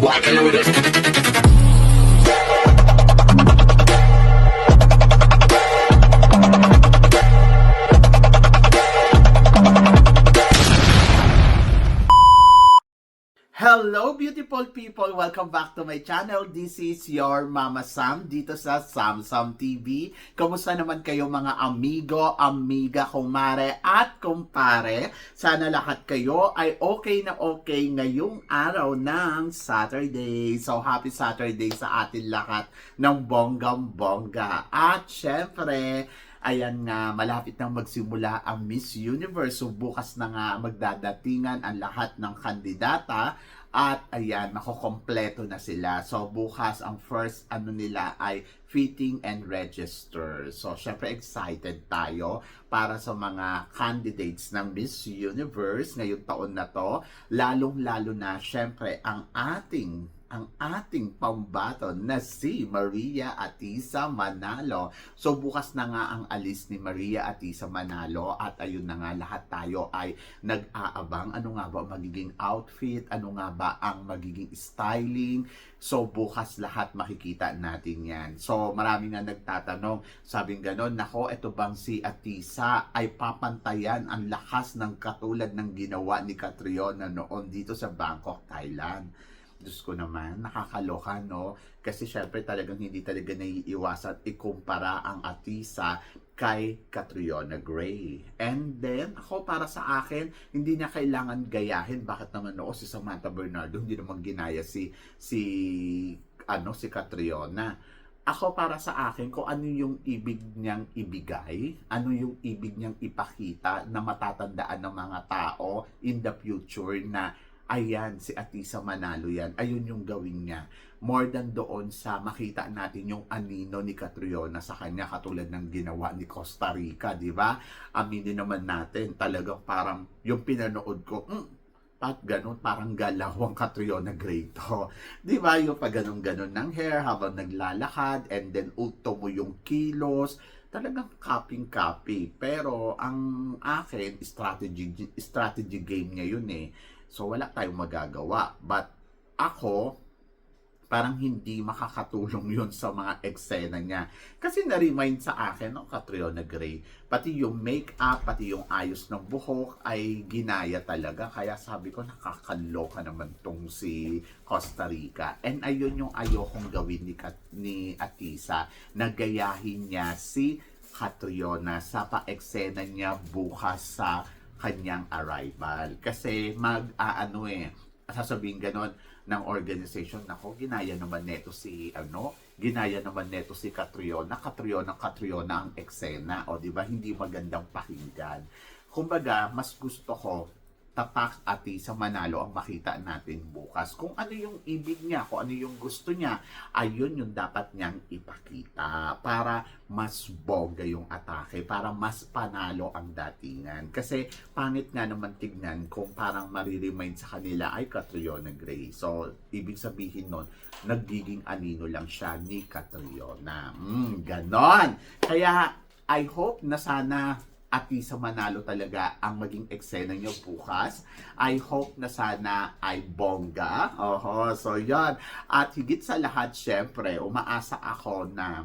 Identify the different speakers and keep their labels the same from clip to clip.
Speaker 1: walking with it.
Speaker 2: Hello beautiful people! Welcome back to my channel. This is your Mama Sam dito sa Samsam TV. Kamusta naman kayo mga amigo, amiga, kumare at kumpare? Sana lahat kayo ay okay na okay ngayong araw ng Saturday. So happy Saturday sa atin lahat ng bonggang bongga. At syempre, Ayan nga, malapit nang magsimula ang Miss Universe. So bukas na nga magdadatingan ang lahat ng kandidata. At ayan, makokompleto na sila. So bukas ang first ano nila ay fitting and register. So syempre excited tayo para sa mga candidates ng Miss Universe ngayong taon na to. Lalong-lalo na syempre ang ating ang ating pambaton na si Maria Atisa Manalo. So bukas na nga ang alis ni Maria Atisa Manalo at ayun na nga lahat tayo ay nag-aabang ano nga ba magiging outfit, ano nga ba ang magiging styling. So bukas lahat makikita natin yan. So marami nga nagtatanong, sabing ganon, nako ito bang si Atisa ay papantayan ang lakas ng katulad ng ginawa ni Catriona noon dito sa Bangkok, Thailand. Diyos ko naman, nakakaloka, no? Kasi syempre talagang hindi talaga naiiwasan ikumpara ang Atisa kay Catriona Gray. And then, ako para sa akin, hindi niya kailangan gayahin. Bakit naman no? Si Samantha Bernardo, hindi naman ginaya si, si, ano, si Catriona ako para sa akin kung ano yung ibig niyang ibigay, ano yung ibig niyang ipakita na matatandaan ng mga tao in the future na ayan, si Atisa Manalo yan, ayun yung gawin niya. More than doon sa makita natin yung anino ni Catriona sa kanya katulad ng ginawa ni Costa Rica, di ba? Aminin naman natin, talagang parang yung pinanood ko, mm, at ganun, parang galaw ang Catriona Gray to. Di ba? Yung pag ganun-ganun ng hair habang naglalakad and then ulto mo yung kilos. Talagang copying-copy. Pero ang akin, strategy, strategy game niya yun eh. So wala tayong magagawa. But ako, parang hindi makakatulong yun sa mga eksena niya. Kasi na-remind sa akin, no, Catriona Gray, pati yung make-up, pati yung ayos ng buhok ay ginaya talaga. Kaya sabi ko, nakakaloka naman tong si Costa Rica. And ayun yung ayokong gawin ni, Kat- ni Atisa, na gayahin niya si Catriona sa pa-eksena niya bukas sa kanyang arrival. Kasi mag-aano eh, sasabihin ganon ng organization, nako, ginaya naman neto si, ano, ginaya naman neto si Catriona, Catriona, Catriona ang eksena, o di ba, hindi magandang pakinggan. Kumbaga, mas gusto ko, tatak ati sa Manalo ang makita natin bukas. Kung ano yung ibig niya, kung ano yung gusto niya, ayun yung dapat niyang ipakita para mas bongga yung atake, para mas panalo ang datingan. Kasi pangit nga naman tignan kung parang mariremind sa kanila ay Catriona Gray. So, ibig sabihin nun, nagiging anino lang siya ni Catriona. Mm, ganon! Kaya, I hope na sana ati sa Manalo talaga ang maging eksena nyo bukas. I hope na sana ay bongga. Oho, so yon At higit sa lahat, syempre, umaasa ako na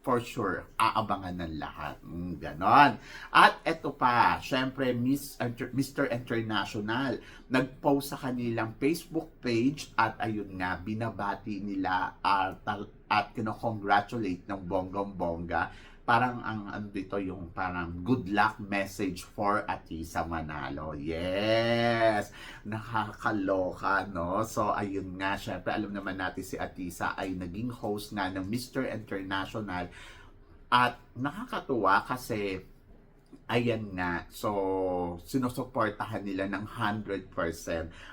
Speaker 2: for sure, aabangan ng lahat. Mm, ganon. At eto pa, syempre, Miss, Inter- Mr. International, nag-post sa kanilang Facebook page at ayun nga, binabati nila at, at kino-congratulate ng bonggong-bongga parang ang ano dito yung parang good luck message for Atisa Manalo. Yes! Nakakaloka, no? So, ayun nga, syempre, alam naman natin si Atisa ay naging host nga ng Mr. International at nakakatuwa kasi ayan nga, so sinusuportahan nila ng 100%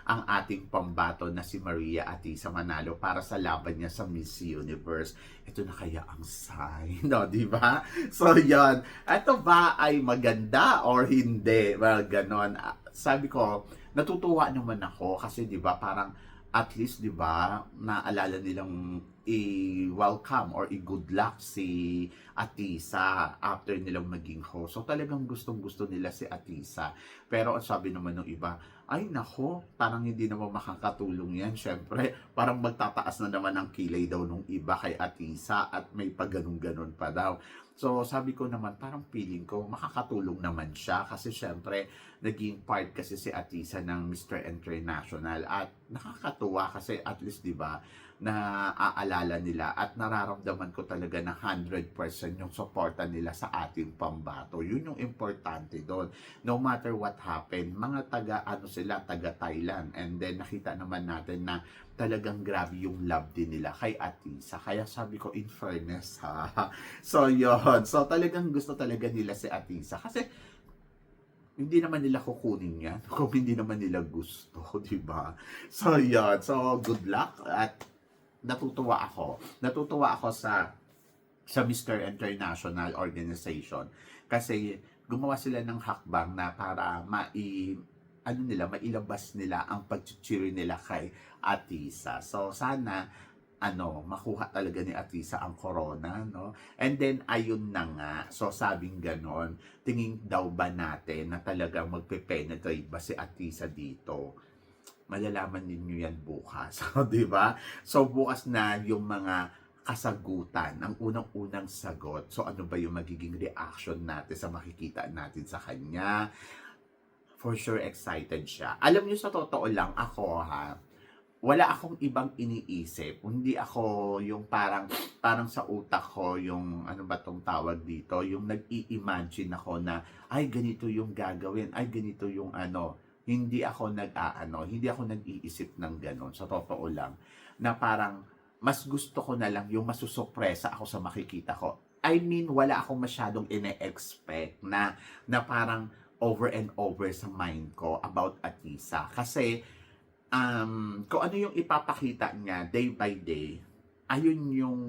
Speaker 2: ang ating pambato na si Maria Atisa Manalo para sa laban niya sa Miss Universe. Ito na kaya ang sign, no, di ba? So, yon Ito ba ay maganda or hindi? Well, ganon. Ah, Sabi ko, natutuwa naman ako kasi, di ba, parang at least, di ba, naalala nilang i-welcome or i-good luck si Atisa after nilang maging host. So talagang gustong gusto nila si Atisa. Pero ang sabi naman ng iba, ay nako, parang hindi naman makakatulong yan. Siyempre, parang magtataas na naman ang kilay daw nung iba kay Atisa at may pagganong-ganon pa daw. So sabi ko naman, parang feeling ko makakatulong naman siya kasi syempre naging part kasi si Atisa ng Mr. International at nakakatuwa kasi at least 'di ba na aalala nila at nararamdaman ko talaga na 100% yung suporta nila sa ating pambato. Yun yung importante doon. No matter what happened, mga taga ano sila, taga Thailand and then nakita naman natin na talagang grabe yung love din nila kay Atisa. Kaya sabi ko, in fairness ha. So, yun. So, talagang gusto talaga nila si Atisa. Kasi, hindi naman nila kukunin yan kung hindi naman nila gusto, di ba? So, yun. So, good luck at natutuwa ako. Natutuwa ako sa sa Mr. International Organization kasi gumawa sila ng hakbang na para mai ano nila, mailabas nila ang pag-cheer nila kay Atisa. So, sana ano, makuha talaga ni Atisa ang corona, no? And then, ayun na nga. So, sabing ganon, tingin daw ba natin na talagang magpe-penetrate ba si Atisa dito? Malalaman ninyo yan bukas. di ba? So, bukas na yung mga kasagutan, ang unang-unang sagot. So, ano ba yung magiging reaction natin sa makikita natin sa kanya? For sure, excited siya. Alam niyo, sa totoo lang, ako ha, wala akong ibang iniisip. Hindi ako yung parang parang sa utak ko yung ano ba tong tawag dito, yung nag-i-imagine ako na ay ganito yung gagawin, ay ganito yung ano. Hindi ako nag-aano, hindi ako nag-iisip ng ganon. Sa totoo lang na parang mas gusto ko na lang yung masusupresa ako sa makikita ko. I mean, wala akong masyadong ine-expect na na parang over and over sa mind ko about Atisa. Kasi um, kung ano yung ipapakita niya day by day, ayun yung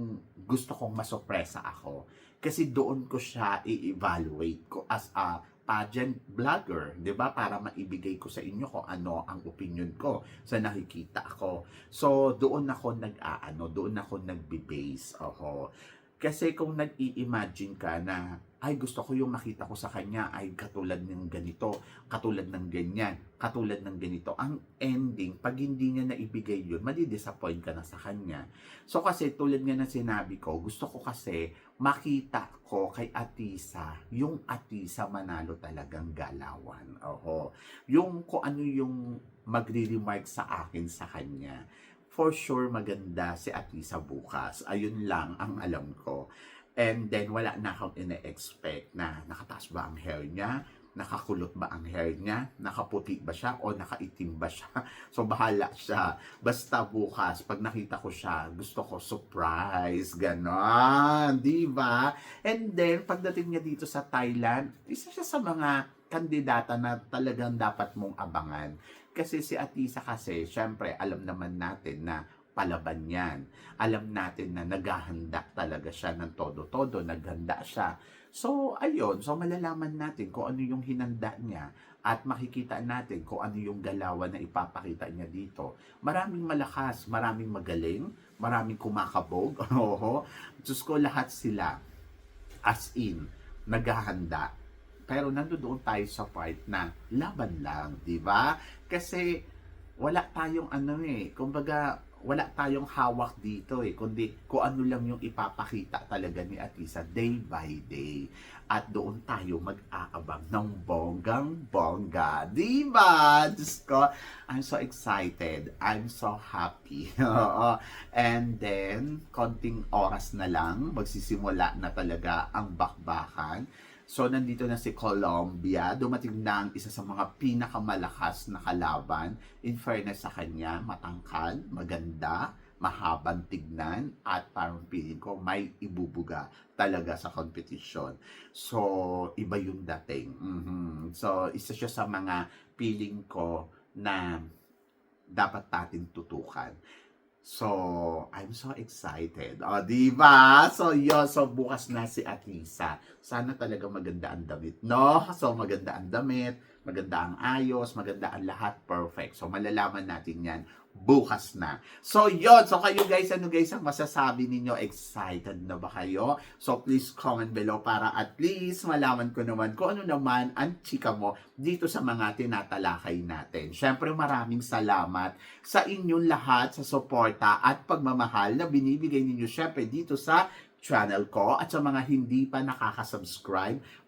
Speaker 2: gusto kong masopresa ako. Kasi doon ko siya i-evaluate ko as a pageant vlogger, 'di ba? Para maibigay ko sa inyo kung ano ang opinion ko sa nakikita ko. So, doon ako nag-aano, doon ako nagbe-base. Oho. Kasi kung nag-i-imagine ka na, ay gusto ko yung makita ko sa kanya ay katulad ng ganito, katulad ng ganyan, katulad ng ganito. Ang ending, pag hindi niya naibigay yun, madi-disappoint ka na sa kanya. So kasi tulad nga na sinabi ko, gusto ko kasi makita ko kay Atisa, yung Atisa manalo talagang galawan. Oho. Yung kung ano yung magre-remark sa akin sa kanya for sure maganda si Atisa bukas. Ayun lang ang alam ko. And then, wala na akong ine-expect na nakataas ba ang hair niya, nakakulot ba ang hair niya, nakaputi ba siya, o nakaitim ba siya. So, bahala siya. Basta bukas, pag nakita ko siya, gusto ko surprise, ganon, di ba? And then, pagdating niya dito sa Thailand, isa siya sa mga kandidata na talagang dapat mong abangan. Kasi si Atisa kasi, syempre, alam naman natin na palaban yan. Alam natin na naghahanda talaga siya ng todo-todo, naghanda siya. So, ayun. So, malalaman natin kung ano yung hinanda niya at makikita natin kung ano yung galawan na ipapakita niya dito. Maraming malakas, maraming magaling, maraming kumakabog. Oo. Diyos ko, lahat sila as in, naghahanda pero nandoon tayo sa part na laban lang, di ba? Kasi wala tayong ano eh, kumbaga wala tayong hawak dito eh, kundi kung ano lang yung ipapakita talaga ni Atisa day by day. At doon tayo mag-aabang ng bonggang bongga. Di ba? Diyos ko, I'm so excited. I'm so happy. And then, konting oras na lang, magsisimula na talaga ang bakbakan. So, nandito na si Colombia. Dumating na ang isa sa mga pinakamalakas na kalaban. In fairness sa kanya, matangkal, maganda, mahabang tignan, at parang feeling ko may ibubuga talaga sa competition. So, iba yung dating. Mhm. So, isa siya sa mga feeling ko na dapat natin tutukan. So, I'm so excited. O, di ba? So, yun. So, bukas na si Atisa. Sana talaga maganda ang damit, no? So, maganda ang damit, maganda ang ayos, maganda ang lahat. Perfect. So, malalaman natin yan bukas na. So, yon So, kayo guys, ano guys ang masasabi ninyo? Excited na ba kayo? So, please comment below para at least malaman ko naman kung ano naman ang chika mo dito sa mga tinatalakay natin. Syempre, maraming salamat sa inyong lahat sa suporta at pagmamahal na binibigay ninyo syempre dito sa channel ko at sa mga hindi pa nakaka-subscribe